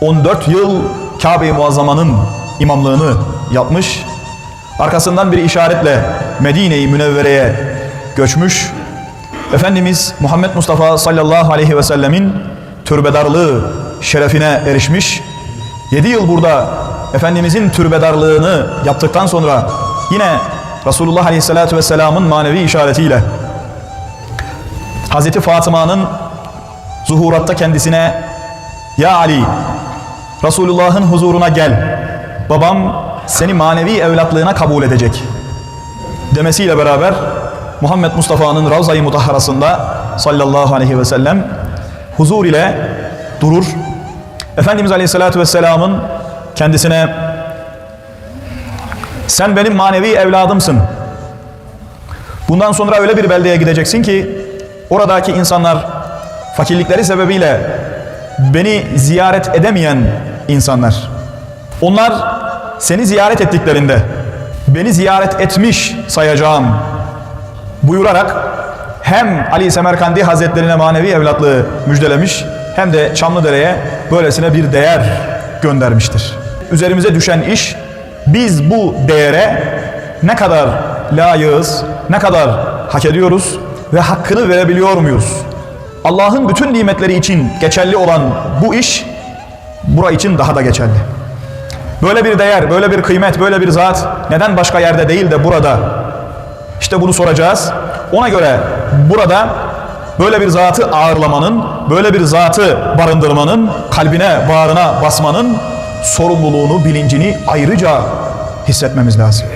14 yıl Kabe-i Muazzama'nın imamlığını yapmış. Arkasından bir işaretle Medine-i Münevvere'ye göçmüş. Efendimiz Muhammed Mustafa sallallahu aleyhi ve sellemin türbedarlığı şerefine erişmiş. 7 yıl burada Efendimizin türbedarlığını yaptıktan sonra yine Resulullah aleyhissalatu vesselamın manevi işaretiyle Hazreti Fatıma'nın zuhuratta kendisine Ya Ali Resulullah'ın huzuruna gel. Babam seni manevi evlatlığına kabul edecek. Demesiyle beraber Muhammed Mustafa'nın Ravza-i Mutahharası'nda sallallahu aleyhi ve sellem huzur ile durur. Efendimiz Aleyhisselatü Vesselam'ın kendisine sen benim manevi evladımsın. Bundan sonra öyle bir beldeye gideceksin ki oradaki insanlar fakirlikleri sebebiyle beni ziyaret edemeyen insanlar. Onlar seni ziyaret ettiklerinde beni ziyaret etmiş sayacağım buyurarak hem Ali Semerkandi Hazretlerine manevi evlatlığı müjdelemiş hem de Çamlıdere'ye böylesine bir değer göndermiştir. Üzerimize düşen iş biz bu değere ne kadar layığız, ne kadar hak ediyoruz ve hakkını verebiliyor muyuz? Allah'ın bütün nimetleri için geçerli olan bu iş bura için daha da geçerli. Böyle bir değer, böyle bir kıymet, böyle bir zat neden başka yerde değil de burada? İşte bunu soracağız. Ona göre burada böyle bir zatı ağırlamanın, böyle bir zatı barındırmanın, kalbine, bağrına basmanın sorumluluğunu, bilincini ayrıca hissetmemiz lazım.